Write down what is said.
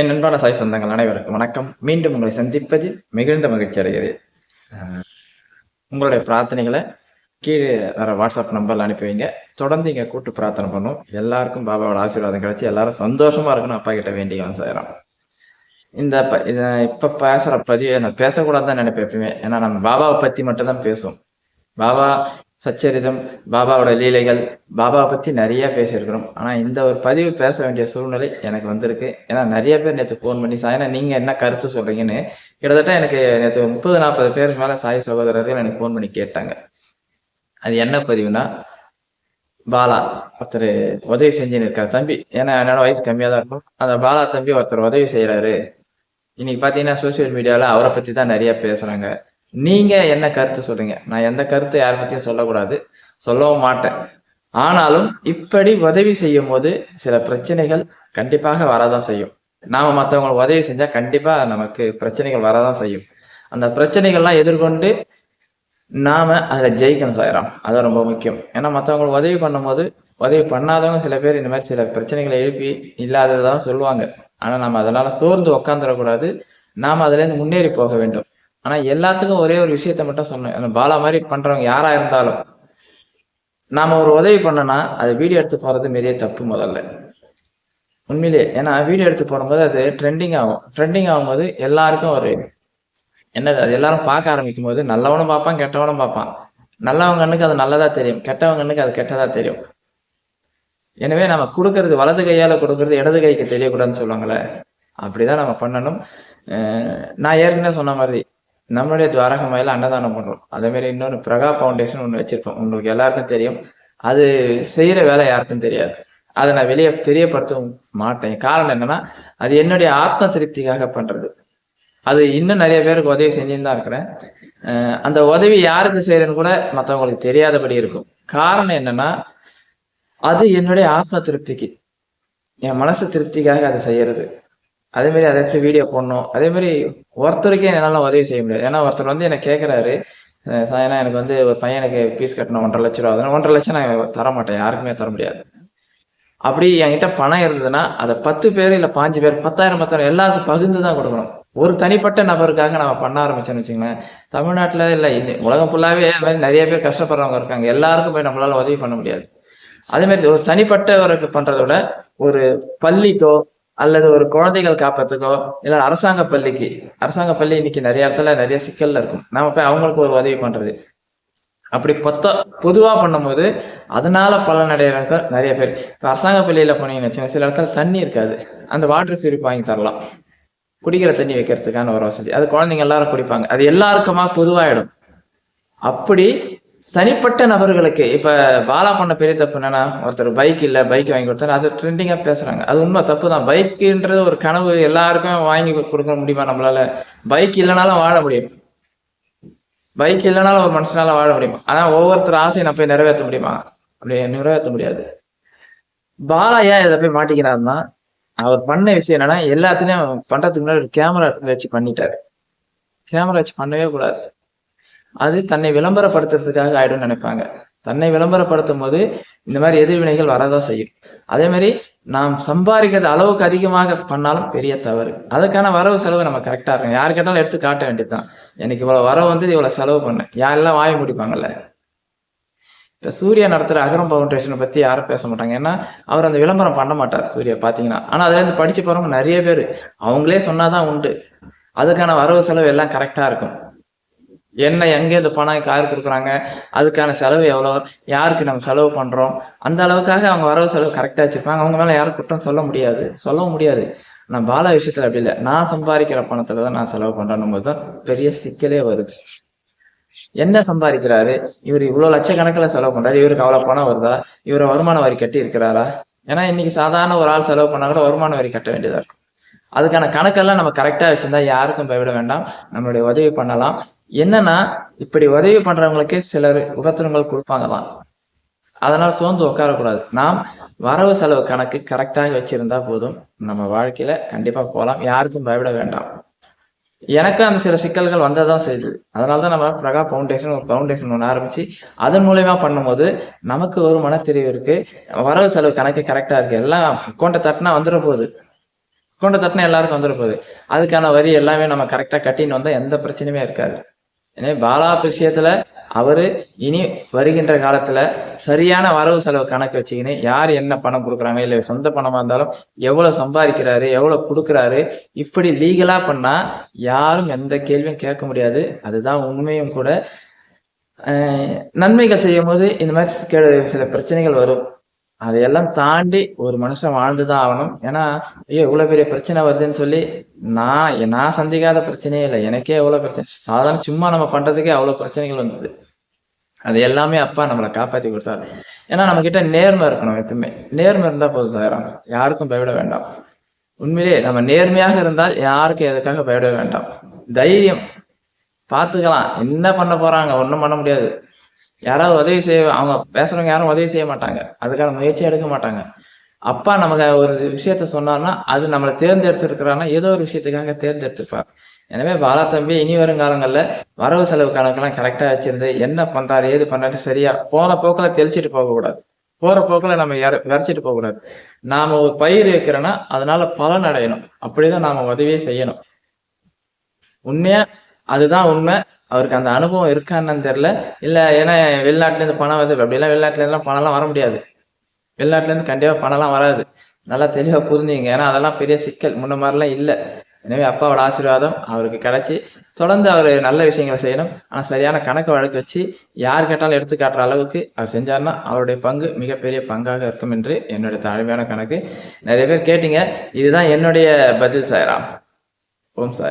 என் அன்பான சாய் சொந்தங்கள் அனைவருக்கும் வணக்கம். மீண்டும் உங்களை சந்திப்பதில் மிகுந்த மகிழ்ச்சி அடைகிறேன். உங்களுடைய பிரார்த்தனைகளை கீழே வர வாட்ஸ்அப் நம்பர்ல அனுப்பி வைங்க தொடர்ந்து இங்க கூட்டு பிரார்த்தனை பண்ணும் எல்லாருக்கும் பாபாவோட ஆசீர்வாதம் கிடைச்சி எல்லாரும் சந்தோஷமா இருக்கணும் அப்பா கிட்ட வேண்டிக்கலாம் செய்யறோம் இந்த ப இத இப்ப பேசுற பதிவு நான் பேசக்கூடாதுன்னு நினைப்பேன் எப்பயுமே. ஏன்னா நம்ம பாபாவை பத்தி மட்டும் தான் பேசுவோம். பாபா சச்சரிதம் பாபாவோட லீலைகள் பாபாவை பற்றி நிறைய பேசியிருக்கிறோம். ஆனால் இந்த ஒரு பதிவு பேச வேண்டிய சூழ்நிலை எனக்கு வந்திருக்கு. ஏன்னா நிறைய பேர் நேற்று ஃபோன் பண்ணி சாயினா நீங்கள் என்ன கருத்து சொல்கிறீங்கன்னு கிட்டத்தட்ட எனக்கு நேற்று முப்பது நாற்பது பேருக்கு மேலே சாய் சகோதரர்கள் எனக்கு ஃபோன் பண்ணி கேட்டாங்க. அது என்ன பதிவுனா பாலா ஒருத்தர் உதவி செஞ்சுன்னு இருக்கார் தம்பி. ஏன்னா என்னோட வயசு கம்மியாக தான் இருக்கும். அந்த பாலா தம்பி ஒருத்தர் உதவி செய்கிறாரு இன்னைக்கு பார்த்தீங்கன்னா சோசியல் மீடியாவில் அவரை பற்றி தான் நிறைய பேசுகிறாங்க நீங்க என்ன கருத்து சொல்றீங்க? நான் எந்த கருத்து யார் பத்தியும் சொல்லக்கூடாது. சொல்லவும் மாட்டேன். ஆனாலும் இப்படி உதவி செய்யும் போது சில பிரச்சனைகள் கண்டிப்பாக வரதான் செய்யும். நாம மற்றவங்களுக்கு உதவி செஞ்சா கண்டிப்பா நமக்கு பிரச்சனைகள் வரதான் செய்யும். அந்த பிரச்சனைகள்லாம் எதிர்கொண்டு நாம அதுல ஜெயிக்கணும் சாயிரம் அதான் ரொம்ப முக்கியம். ஏன்னா மற்றவங்களுக்கு உதவி பண்ணும்போது உதவி பண்ணாதவங்க சில பேர் இந்த மாதிரி சில பிரச்சனைகளை எழுப்பி இல்லாததான் சொல்லுவாங்க. ஆனா நம்ம அதனால சோர்ந்து உக்காந்துடக்கூடாது நாம அதுல இருந்து முன்னேறி போக வேண்டும். ஆனா எல்லாத்துக்கும் ஒரே ஒரு விஷயத்த மட்டும் சொன்னேன். அந்த பாலா மாதிரி பண்றவங்க யாரா இருந்தாலும். நாம ஒரு உதவி பண்ணனா அது வீடியோ எடுத்து போறது பெரிய தப்பு முதல்ல. உண்மையிலேயே ஏன்னா வீடியோ எடுத்து போடும்போது அது ட்ரெண்டிங் ஆகும். ட்ரெண்டிங் ஆகும்போது எல்லாருக்கும் ஒரு என்னது அது எல்லாரும் பார்க்க ஆரம்பிக்கும் போது நல்லவனும் பார்ப்பான் கெட்டவனும் பார்ப்பான். நல்லவங்க கண்ணுக்கு அது நல்லதா தெரியும். கெட்டவங்க கண்ணுக்கு அது கெட்டதா தெரியும். எனவே நம்ம கொடுக்கறது வலது கையால கொடுக்கறது இடது கைக்கு தெரியக்கூடாதுன்னு சொல்லுவாங்களே அப்படிதான் நம்ம பண்ணணும். நான் ஏற்கனவே சொன்ன மாதிரி நம்மளுடைய துவாரக மயில அன்னதானம் பண்றோம். அதே மாதிரி இன்னொன்று பிரகா ஃபவுண்டேஷன் ஒன்று வச்சிருப்போம். உங்களுக்கு எல்லாருக்கும் தெரியும். அது செய்யற வேலை யாருக்கும் தெரியாது. அதை நான் வெளியே தெரியப்படுத்தவும் மாட்டேன். காரணம் என்னன்னா அது என்னுடைய ஆத்ம திருப்திக்காக பண்றது. அது இன்னும் நிறைய பேருக்கு உதவி செஞ்சுன்னு தான் இருக்கிறேன். அந்த உதவி யாருக்கு செய்யறதுன்னு கூட மற்றவங்களுக்கு தெரியாதபடி இருக்கும். காரணம் என்னன்னா அது என்னுடைய ஆத்ம திருப்திக்கு. என் மனசு திருப்திக்காக அதை செய்யறது. அதே மாதிரி அதை எடுத்து வீடியோ போடணும். அதே மாதிரி ஒருத்தருக்கே என்னால் உதவி செய்ய முடியாது. ஏன்னா ஒருத்தர் வந்து என்ன கேட்குறாரு சாயனா எனக்கு வந்து ஒரு பையனுக்கு ஃபீஸ் கட்டணும் ஒன்றரை லட்ச ரூபா. ஆகுதுன்னா ஒன்றரை லட்சம் நான் தர மாட்டேன். யாருக்குமே தர முடியாது. அப்படி என்கிட்ட பணம் இருந்ததுன்னா அதை பத்து பேர் இல்லை பாஞ்சு பேர் பத்தாயிரம் பத்தாயிரம் எல்லாருக்கும் பகிர்ந்து தான் கொடுக்கணும். ஒரு தனிப்பட்ட நபருக்காக நம்ம பண்ண ஆரம்பிச்சோன்னு வச்சுங்களேன் தமிழ்நாட்டில் இல்லை உலகம் ஃபுல்லாகவே அது மாதிரி நிறைய பேர் கஷ்டப்படுறவங்க இருக்காங்க. எல்லாருக்கும் போய் நம்மளால உதவி பண்ண முடியாது. அதே மாதிரி ஒரு தனிப்பட்டவருக்கு பண்ணுறத விட ஒரு பள்ளிக்கோ அல்லது ஒரு குழந்தைகள் காப்பத்துக்கோ இல்லை அரசாங்க பள்ளிக்கு அரசாங்க பள்ளி இன்னைக்கு நிறைய இடத்துல நிறைய சிக்கல்ல இருக்கும். நாம போய் அவங்களுக்கு ஒரு உதவி பண்றது. அப்படி பொத்த பொதுவா பண்ணும்போது அதனால பலனடைகிறவங்க நிறைய பேர். இப்போ அரசாங்க பள்ளியில போனீங்கன்னு வச்சுங்க சில இடத்துல தண்ணி இருக்காது. அந்த வாட்டர் பியூரிஃபை வாங்கி தரலாம். குடிக்கிற தண்ணி வைக்கிறதுக்கான ஒரு வசதி. அது குழந்தைங்க எல்லாரும் குடிப்பாங்க. அது எல்லாருக்குமா பொதுவாயிடும். அப்படி தனிப்பட்ட நபர்களுக்கு இப்போ பாலா பண்ண பெரிய தப்பு என்னன்னா ஒருத்தர் பைக் இல்லை பைக் வாங்கி கொடுத்தாரு அது ட்ரெண்டிங்காக பேசுகிறாங்க அது உண்மை தப்பு தான். பைக்குன்றது ஒரு கனவு எல்லாருக்கும் வாங்கி கொடுக்க முடியுமா நம்மளால? பைக் இல்லைனாலும் வாழ முடியும். பைக் இல்லைனாலும் ஒரு மனுஷனால வாழ முடியும். ஆனால் ஒவ்வொருத்தர் ஆசையை நான் போய் நிறைவேற்ற முடியுமா? அப்படி நிறைவேற்ற முடியாது. பாலா ஏன் இதை போய் மாட்டிக்கிறாருன்னா அவர் பண்ண விஷயம் என்னன்னா எல்லாத்துலேயும் பண்ணுறதுக்கு முன்னாடி ஒரு கேமரா வச்சு பண்ணிட்டாரு. கேமரா வச்சு பண்ணவே கூடாது. அது தன்னை விளம்பரப்படுத்துறதுக்காக ஆயிடும்னு நினைப்பாங்க. தன்னை விளம்பரப்படுத்தும் போது இந்த மாதிரி எதிர்வினைகள் வரதான் செய்யும். அதே மாதிரி நாம் சம்பாதிக்கிறது அளவுக்கு அதிகமாக பண்ணாலும் பெரிய தவறு. அதுக்கான வரவு செலவு நம்ம கரெக்டாக இருக்கும் யார் கேட்டாலும் எடுத்து காட்ட வேண்டியதுதான். எனக்கு இவ்வளோ வரவு வந்து இவ்வளோ செலவு பண்ணேன். யாரெல்லாம் வாய் முடிப்பாங்கல்ல? இப்போ சூர்யா நடத்துகிற அகரம் பவுண்டேஷனை பற்றி யாரும் பேச மாட்டாங்க. ஏன்னா அவர் அந்த விளம்பரம் பண்ண மாட்டார் சூர்யா பார்த்தீங்கன்னா. ஆனால் அதுலேருந்து படிச்சு போகிறவங்க நிறைய பேர். அவங்களே சொன்னாதான் உண்டு. அதுக்கான வரவு செலவு எல்லாம் கரெக்டாக இருக்கும். என்ன எங்கே இந்த பணம் யாருக்கு கொடுக்குறாங்க? அதுக்கான செலவு எவ்வளோ யாருக்கு நம்ம செலவு பண்றோம்? அந்த அளவுக்காக அவங்க வரவு செலவு கரெக்டா வச்சுருப்பாங்க. அவங்க மேல யாரும் குற்றம் சொல்ல முடியாது. சொல்லவும் முடியாது. நான் பாலா விஷயத்துல அப்படி இல்லை. நான் சம்பாதிக்கிற பணத்தில் தான் நான் செலவு பண்றேன் போது தான் பெரிய சிக்கலே வருது. என்ன சம்பாதிக்கிறாரு? இவர் இவ்வளவு லட்சக்கணக்கில் செலவு பண்றாரு. இவருக்கு அவ்வளவு பணம் வருதா? இவர் வருமான வரி கட்டி இருக்கிறாரா? ஏன்னா இன்னைக்கு சாதாரண ஒரு ஆள் செலவு பண்ணால் கூட வருமான வரி கட்ட வேண்டியதாக இருக்கும். அதுக்கான கணக்கெல்லாம் நம்ம கரெக்டா வச்சிருந்தா யாருக்கும் பயப்பட வேண்டாம். நம்மளுடைய உதவி பண்ணலாம். என்னன்னா இப்படி உதவி பண்றவங்களுக்கு சிலர் உபத்திரங்கள் கொடுப்பாங்களாம். அதனால சோர்ந்து உட்காரக்கூடாது. நாம் வரவு செலவு கணக்கு கரெக்டாக வச்சிருந்தா போதும். நம்ம வாழ்க்கையில கண்டிப்பா போகலாம். யாருக்கும் பயப்பட வேண்டாம். எனக்கும் அந்த சில சிக்கல்கள் வந்ததான் செய்யுது அதனால தான் நம்ம பிரகா ஃபவுண்டேஷன் ஒரு ஃபவுண்டேஷன் ஒன்று ஆரம்பிச்சு அதன் மூலயமா பண்ணும்போது நமக்கு ஒரு மன தெரிவு இருக்கு. வரவு செலவு கணக்கு கரெக்டா இருக்கு. எல்லாம் அக்கௌண்ட்டை தட்டினா வந்துட போகுது. கொண்டு தட்டினா எல்லாருக்கும் வந்துட போகுது அதுக்கான வரி எல்லாமே நம்ம கரெக்டாக கட்டின்னு வந்தால் எந்த பிரச்சனையுமே இருக்காது. எனவே பாலா விஷயத்தில் அவர் இனி வருகின்ற காலத்தில் சரியான வரவு செலவு கணக்கு வச்சுக்கின்னு யார் என்ன பணம் கொடுக்குறாங்க இல்லை சொந்த பணமாக இருந்தாலும் எவ்வளோ சம்பாதிக்கிறாரு எவ்வளோ கொடுக்குறாரு இப்படி லீகலாக பண்ணால் யாரும் எந்த கேள்வியும் கேட்க முடியாது. அதுதான் உண்மையும் கூட. நன்மைகள் செய்யும் போது இந்த மாதிரி சில பிரச்சனைகள் வரும். அதையெல்லாம் தாண்டி ஒரு மனுஷன் வாழ்ந்துதான் ஆகணும். ஏன்னா ஐயோ இவ்வளவு பெரிய பிரச்சனை வருதுன்னு சொல்லி நான் நான் சந்திக்காத பிரச்சனையே இல்லை. எனக்கே எவ்வளவு பிரச்சனை. சாதாரண சும்மா நம்ம பண்றதுக்கே அவ்வளவு பிரச்சனைகள் வந்தது. அது எல்லாமே அப்பா நம்மளை காப்பாற்றி கொடுத்தாரு. ஏன்னா நம்ம கிட்ட நேர்மை இருக்கணும் எப்பவுமே. நேர்மை இருந்தா போதும் தயாரம். யாருக்கும் பயப்பட வேண்டாம். உண்மையிலேயே நம்ம நேர்மையாக இருந்தால் யாருக்கும் எதுக்காக பயப்பட வேண்டாம். தைரியம். பார்த்துக்கலாம். என்ன பண்ண போறாங்க? ஒன்றும் பண்ண முடியாது. யாராவது உதவி செய்ய அவங்க பேசுறவங்க யாரும் உதவி செய்ய மாட்டாங்க. அதுக்கான முயற்சி எடுக்க மாட்டாங்க. அப்பா நமக்கு ஒரு விஷயத்த சொன்னார்னா அது நம்மளை தேர்ந்தெடுத்திருக்கிறான்னா ஏதோ ஒரு விஷயத்துக்காக தேர்ந்தெடுத்திருப்பார். எனவே பாலா தம்பி இனி வருங்காலங்கள்ல வரவு செலவு கணக்கெல்லாம் கரெக்டாக வச்சிருந்து என்ன பண்றாரு ஏது பண்றாரு சரியா போன போக்கில் தெளிச்சிட்டு போகக்கூடாது. போகிற போற நம்ம இற- விரைச்சிட்டு போகக்கூடாது. நாம ஒரு பயிர் வைக்கிறோன்னா அதனால பலன் அடையணும். அப்படிதான் நாம உதவியே செய்யணும். உண்மையா? அதுதான் உண்மை. அவருக்கு அந்த அனுபவம் இருக்கான்னு தெரில இல்லை ஏன்னா வெளிநாட்டிலேருந்து பணம் வருது. அப்படிலாம் வெளிநாட்டிலேருந்துலாம் பணம்லாம் வர முடியாது. வெளிநாட்டிலேருந்து கண்டிப்பாக பணம்லாம் வராது. நல்லா தெளிவாக புரிஞ்சுங்க. ஏன்னா அதெல்லாம் பெரிய சிக்கல். முன்ன மாதிரிலாம் இல்லை. எனவே அப்பாவோட ஆசீர்வாதம் அவருக்கு கிடைச்சி. தொடர்ந்து அவர் நல்ல விஷயங்களை செய்யணும். ஆனால் சரியான கணக்கு வழக்கு வச்சு யார் கேட்டாலும் எடுத்து காட்டுற அளவுக்கு அவர் செஞ்சாருன்னா அவருடைய பங்கு மிகப்பெரிய பங்காக இருக்கும் என்று என்னுடைய தாழ்மையான கணக்கு. நிறைய பேர் கேட்டீங்க. இதுதான் என்னுடைய பதில் சாய்ராம். ஓம் சாய்